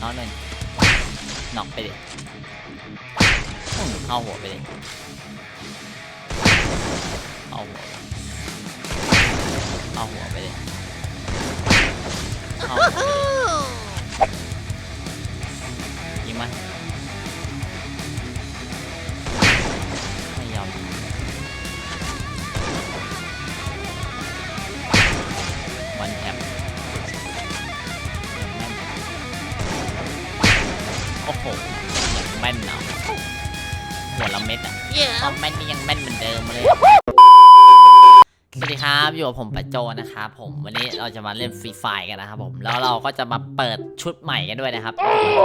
น้องหนึ่งหนอกไปดิอื้อเข้าหัวไปดิเข้าหัวเข้าหัวไปดิเข้าหัวไปดิยิงมัน ครับอยู่กับผมปัจโจนะครับผมวันนี้เราจะมาเล่นฟรีไฟกันนะครับผมแล้วเราก็จะมาเปิดชุดใหม่กันด้วยนะครับ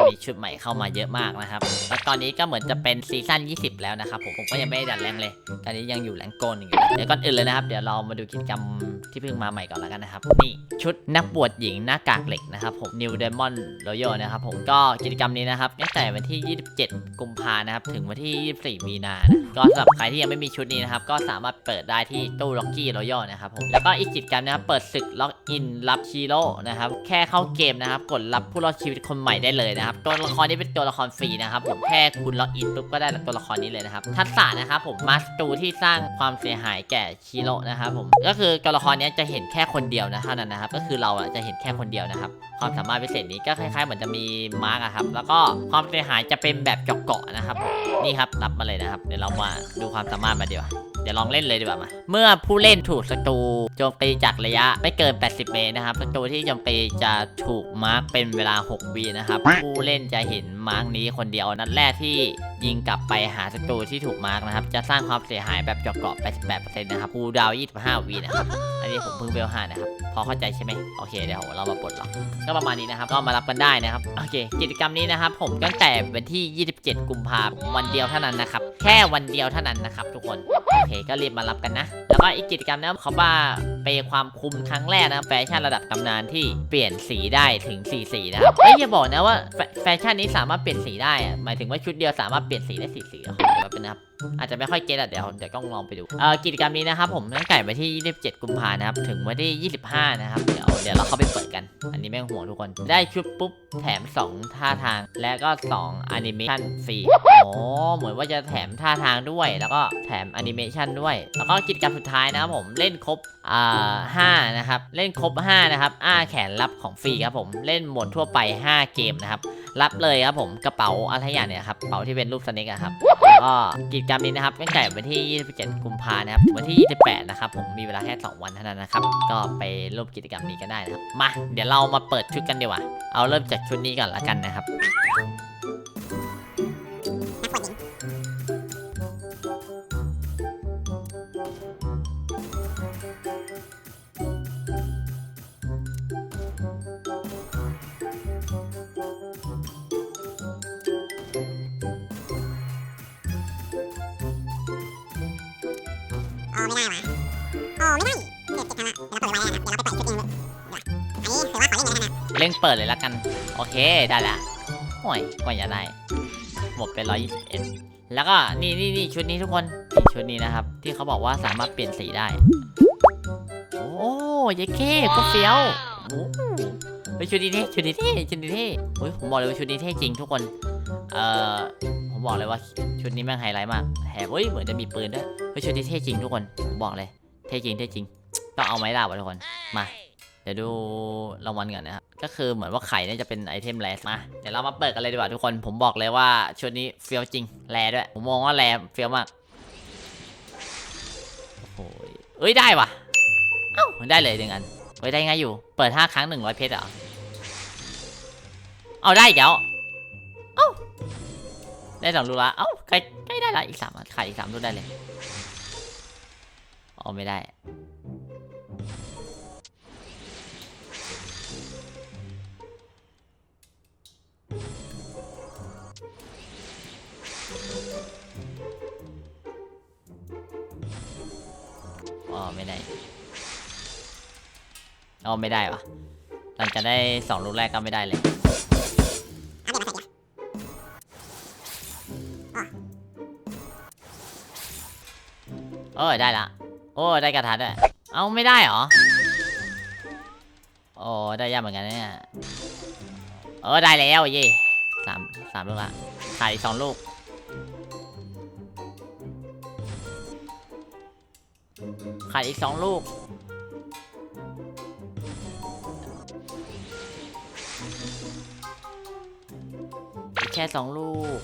มีชุดใหม่เข้ามาเยอะมากนะครับแล้วตอนนี้ก็เหมือนจะเป็นซีซั่น20 แล้วนะครับผมผมก็ยังไม่ได้ดันแรงเลย ตอนนี้ยังอยู่แรงโกนอยู่นะเดี๋ยวก่อนอื่นเลยนะครับเดี๋ยวเรามาดูกิจกรรมที่เพิ่งมาใหม่ก่อนแล้วกันนะครับนี่ชุดนักบวชหญิงหน้ากากเหล็กนะครับผม New Demon Royal นะครับผมก็กิจกรรมนี้นะครับตั้งแต่วันที่ 27 กุมภานะครับถึงวันที่ 24 มีนานะก็สำหรับใครที่ยังไม่มีชุดนี้นะครับก็สามารถเปิดได้ที่ตู้ Lucky Royal นะครับผมแล้วก็อีกกิจกรรมนะครับเปิดศึกล็อกอินรับชีโร่นะครับแค่เข้าเกมนะครับกดรับผู้รอดชีวิตคนใหม่ได้เลยนะครับตัวละครนี้เป็นตัวละครฟรีนะครับผมแค่คุณล็อกอินปุ๊บก็ได้ตัวละครนี้เลยนะครับทักษะนะครับผมมาสตูที่สร้างความเสียหายแก่ชีโร่นะครับผมก็คือตัวละครนี้จะเห็นแค่คนเดียวนะเท่านั้นนะครับก็คือเราอะจะเห็นแค่คนเดียวนะครับความสามารถพิเศษนี้ก็คล้ายๆเหมือนจะมีมาร์กอะครับ แล้วก็ความเสียหายจะเป็นแบบเกาะๆนะครับผมนี่ครับรับมาเลยนะครับ เดี๋ยวเรามาดูความสามารถมาดีกว่าเดี๋ยวลองเล่นเลยดีกว่ามา เมื่อผู้เล่นถูกศัตรูโจมตีจากระยะไม่เกิน 80 เมตรนะครับศัตรูที่โจมตีจะถูกมาร์กเป็นเวลา 6 วินะครับ ผู้เล่นจะเห็น มาร์กนี้คนเดียวนัดแรกที่ยิงกลับไปหาศัตรูที่ถูกมาร์กนะครับ จะสร้างความเสียหายแบบเกาะ88%นะครับคูดาว 25วินะครับ อันนี้ผมเพิ่งเวลห้านะครับ พอเข้าใจใช่ไหมโอเคเดี๋ยวเรามาปลดล็อกก็ประมาณนี้นะครับ ก็มารับกันได้นะครับ โอเค กิจกรรมนี้นะครับ ผมตั้งแต่วันที่ 27 กุมภาพันธ์วันเดียวเท่านั้นนะครับ แค่วันเดียวเท่านั้นนะครับ ทุกคน โอเค ก็รีบมารับกันนะ แล้วก็อีกกิจกรรมนะครับเขาว่า เปย์ความคุมครั้งแรกนะครับแฟชั่นระดับตำนานที่เปลี่ยนสีได้ถึง4สีนะครับเอ้ยอย่าบอกนะว่าแฟแฟชั่นนี้สามารถเปลี่ยนสีได้อะหมายถึงว่าชุดเดียวสามารถเปลี่ยนสีได้สี่สีเหรอเดี๋ยวแป๊บนึงนะครับอาจจะไม่ค่อยเก็ตอะเดี๋ยวเดี๋ยวต้องลองไปดูเอ่อกิจกรรมนี้นะครับผมตั้งแต่วันที่ 27 กุมภานะครับ ถึงวันที่ 25 นะครับ เดี๋ยวเดี๋ยวเราเข้าไปเปิดกัน อันนี้ไม่ต้องห่วงทุกคน ได้ชุดปุ๊บแถม 2 ท่าทาง และก็2แอนิเมชันฟรีโอ้เหมือนว่าจะแถมท่าทางด้วย แล้วก็แถมแอนิเมชันด้วย แล้วก็กิจกรรมสุดท้ายนะครับผมเล่นครบอ่าห้านะครับ เล่นครบ 5 นะครับ อ้าแขนรับของฟรีครับผม เล่นหมดทั่วไป 5 เกมนะครับ รับเลยครับผม กระเป๋าอะไรอย่างเนี่ยครับ กระเป๋าที่เป็นรูปสเน็กอะครับ ก็กิจกรรมนี้นะครับตั้งแต่วันที่ 27 กุมภานะครับถึงวันที่ 28 นะครับผมมีเวลาแค่ 2 วันเท่านั้นนะครับ ก็ไปร่วมกิจกรรมนี้กันได้นะครับ มา เดี๋ยวเรามาเปิดชุดกันดีกว่า เอาเริ่มจากชุดนี้ก่อนละกันนะครับ ไม่ได้เด็กเด็กทำอะเดี๋ยวเราเปิดไว้นะครับเดี๋ยวเราไปเปิดชุดเองเลยอันนี้ถือว่าขอเล่นเลยนะเร่งเปิดเลยละกัน โอเคได้ละโอ้ยกว่าจะได้ หมดไป121แล้วก็นี่นี่นี่ชุดนี้ทุกคนนี่ชุดนี้นะครับ ที่เขาบอกว่าสามารถเปลี่ยนสีได้ โอ้ยายเก้ก็เฟี้ยวโอ้โหเฮ้ยชุดนี้เท่ชุดนี้เท่ชุดนี้เท่เฮ้ยผมบอกเลยว่าชุดนี้เท่จริงทุกคน เอ่อผมบอกเลยว่าชุดนี้แม่งไฮไลท์มากแถมเฮ้ยเหมือนจะมีปืนด้วยเฮ้ยชุดนี้เท่จริงทุกคนผมบอกเลย เท่จริงเท่จริงต้องเอาไม้ดาบอะทุกคนมา เดี๋ยวดูรางวัลก่อนนะครับก็คือเหมือนว่าไข่เนี่ยจะเป็นไอเทมแรมาเดี๋ยวเรามาเปิดกันเลยดีกว่าทุกคนผมบอกเลยว่าชุดนี้เฟี้ยวจริงแรด้วย ผมมองว่าแรเฟี้ยวมากโอ้โหเอ้ยได้ว่ะเอ้าได้เลยหนึ่งอันเฮ้ยได้ไงอยู่เปิดห้าครั้งหนึ่งร้อยเพชรเหรอเอาได้อีกแล้วเอ้าได้สองลูกละเอ้าใกล้ใกล้ได้ละอีกสามอันขายอีกสามลูกได้เลย เอ๋อไม่ได้อ๋อไม่ได้อ๋อไม่ได้วะหลังจากได้สองลูกแรกก็ไม่ได้เลยเอาเด็กมาใส่เดี๋ยวเออได้ละ โอ้ได้กระทะด้วยเอาไม่ได้เหรอ โอ้ได้ยากเหมือนกันเนี่ยเออได้แล้วเย่สามสามลูกละขาดอีกสองลูก ขาดอีกสองลูก แค่สองลูก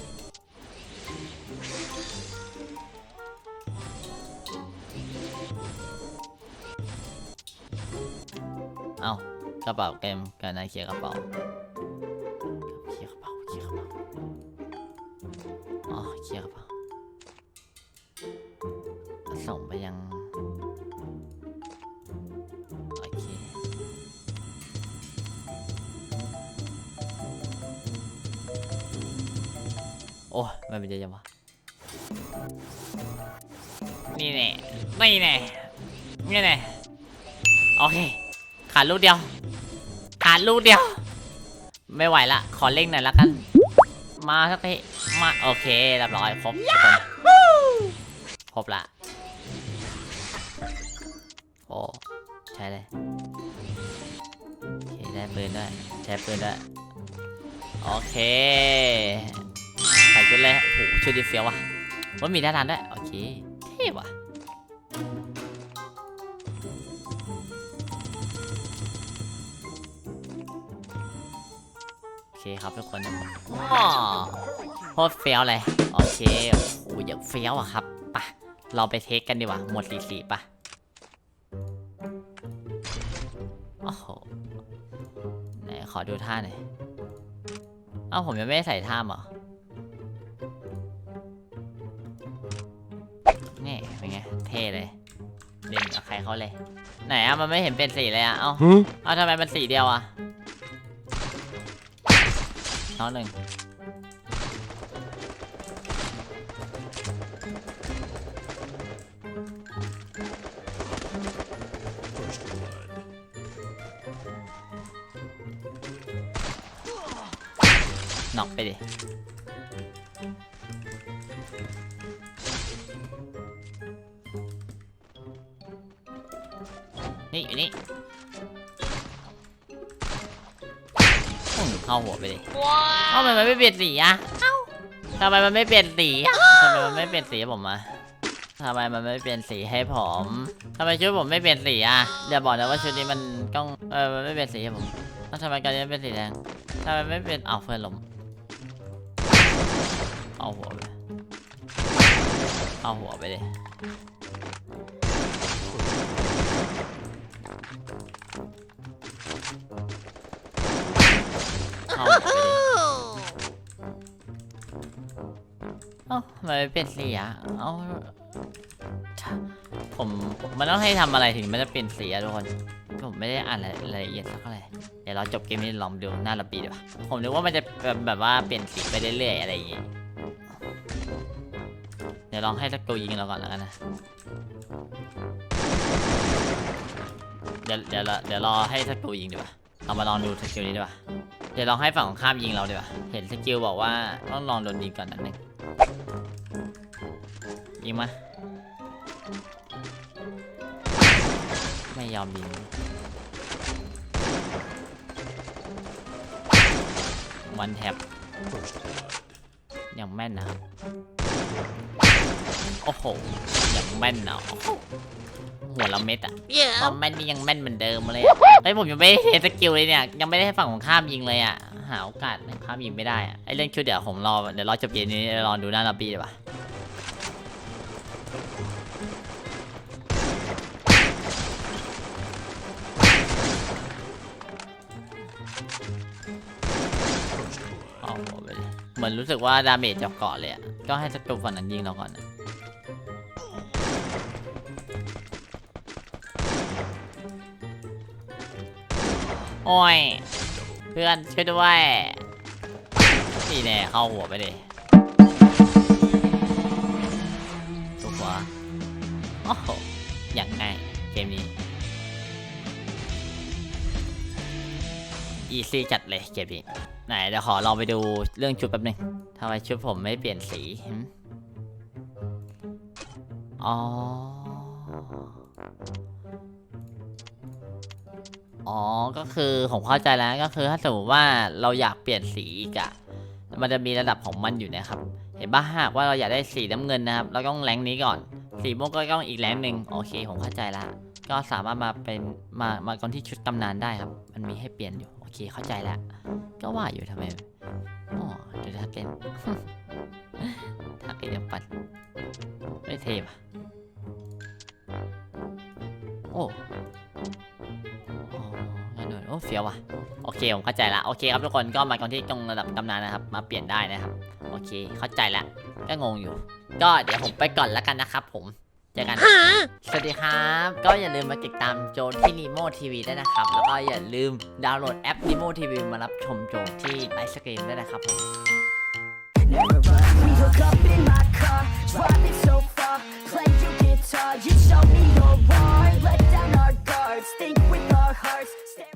กระเป๋าเกมกันนะเคลียร์กระเป๋าเคลียร์กระเป๋าเคลียร์กระเป๋าอ๋อเคลียร์กระเป๋าส่งไปยังโอเคโอ้ยไม่เป็นไรจังวะนี่แน่นี่แน่นี่แน่โอเค ขาดลูกเดียว ขาดลูกเดียว ไม่ไหวละ ขอเร่งหน่อยละกัน มาสักทีมาโอเคเรียบร้อยครบทุกคนครบละโอ้ใช้เลยได้ปืนด้วยใช้ปืนด้วยโอเคใส่ชุดเลยโอ้โหชุดดีเฟียววะว่ามีด้านนั้นด้วยโอเคเท่ว่ะ เคครับทุกคนอ๋อโคตรเฟี้ยวเลย โอเคโอ้ยอย่างเฟี้ยวอะครับไปะเราไปเทคกันดีกว่า หมดสีสีปะโอ้โหไหนขอดูท่าหน่อย เอ้าผมยังไม่ได้ใส่ท่าเหรอนี่เป็นไง เท่เลยเล่นกับใครเขาเลย ไหนอะมันไม่เห็นเป็นสีเลยอะเอ้า เอ้าทำไมมันสีเดียวอะ น้องหนึ่งน็อกไปดิ เข้าหัวไปดิเอ้าทำไมมันไม่เปลี่ยนสีอะเอ้าทำไมมันไม่เปลี่ยนสีอะทำไมมันไม่เปลี่ยนสีให้ผมอะทำไมมันไม่เปลี่ยนสีให้ผมทำไมชุดผมไม่เปลี่ยนสีอะอย่าบอกนะว่าชุดนี้มันต้องเออมันไม่เปลี่ยนสีให้ผมแล้วทำไมการนี้มันเป็นสีแดงทำไมไม่เป็นอ้าวเพื่อนลมเอาหัวไปเอาหัวไปเลย มไม่เปลี่ยนสีอะเอ้าผมมันต้องให้ทำอะไรถึงมันจะเปลี่ยนสีอะทุกคน ผมไม่ได้อ่านรายรายละเอียดสักเท่าไหร่เดี๋ยวเราจบเกมนี้ลองดูหน้าระบีดีกว่าผมนึกว่ามันจะแบบแบบว่าเปลี่ยนสีไปเรื่อยๆอะไรอย่างงี้เดี๋ยวลองให้สักตัวยิงเราก่อนแล้วกันนะ เดี๋ยวเดี๋ยวเราเดี๋ยวรอให้สักตัวยิงดีกว่าเรามาลองดูสกิลนี้ดีกว่า เดี๋ยวลองให้ฝั่งของข้ามยิงเราดีกว่า เห็นสกิลบอกว่าต้องลองโดนยิงก่อนนัดหนึ่ง ยิงมา ไม่ยอมยิงวันแท็บยังแม่นนะครับ โอ้โหยังแม่นนะ หหัวละเม็ดอะความแม่นนี่ยังแม่นเหมือนเดิมเลยอะเฮ้ยผมยังไม่ได้เห็นสกิลเลยเนี่ย ยังไม่ได้ให้ฝั่งของข้ามยิงเลยอะหาโอกาสให้ข้ามยิงไม่ได้อะไอเรื่องชุดเดี๋ยวผมรอเดี๋ยวรอจบเกมนี้รอดูหน้าล็อบบี้ดีกว่าเอาหัวไปเลยเหมือนรู้สึกว่าดาเมจจะเกาะเลยอะก็ให้สกิลฝั่งนั้นยิงเราก่อนนะ โอ้ย เพื่อนช่วยด้วยนี่แน่เข้าหัวไปเลยถูกหัวโอ้โหอย่างง่ายเกมนี้ อีซี่จัดเลยเกมนี้ ไหนเดี๋ยวขอลองไปดูเรื่องชุดแป๊บหนึงทำไมชุดผมไม่เปลี่ยนสีอ๋อ อ๋อ ก็คือผมเข้าใจแล้วก็คือถ้าสมมติว่าเราอยากเปลี่ยนสีอีกอะมันจะมีระดับของมันอยู่นะครับ เห็นป่ะหากว่าเราอยากได้สีน้ำเงินนะครับ เราต้องแรงนี้ก่อน สีม่วงก็ต้องอีกแรงหนึ่งโอเคผมเข้าใจละก็สามารถมาเป็นมามาก่อนที่ชุดตำนานได้ครับ มันมีให้เปลี่ยนอยู่โอเคเข้าใจล้วก็ว่าอยู่ทำไมอ๋อเดี๋ยวทักเกนทักเกนยังปัดไม่เทปะ ฟียวว่ะโอเคผมเข้าใจละโอเคครับทุกคนก็มาก่อนที่ตรงระดับตำนานนะครับ มาเปลี่ยนได้นะครับโอเคเข้าใจแล้วก็งงอยู่ ก็เดี๋ยวผมไปก่อนแล้วกันนะครับ ผมเจอกัน สวัสดีครับ ก็อย่าลืมมาติดตามโจที่ Nemo TV ได้วยนะครับ แล้วก็อย่าลืมดาวน์โหลดแอป Nemo TV มารับชมโจที่ไลฟ์สตรีมด้วยนะครับผม We hook up in my car, driving so far. Play your guitar, you show me your heart. Let down our guards, think with our hearts.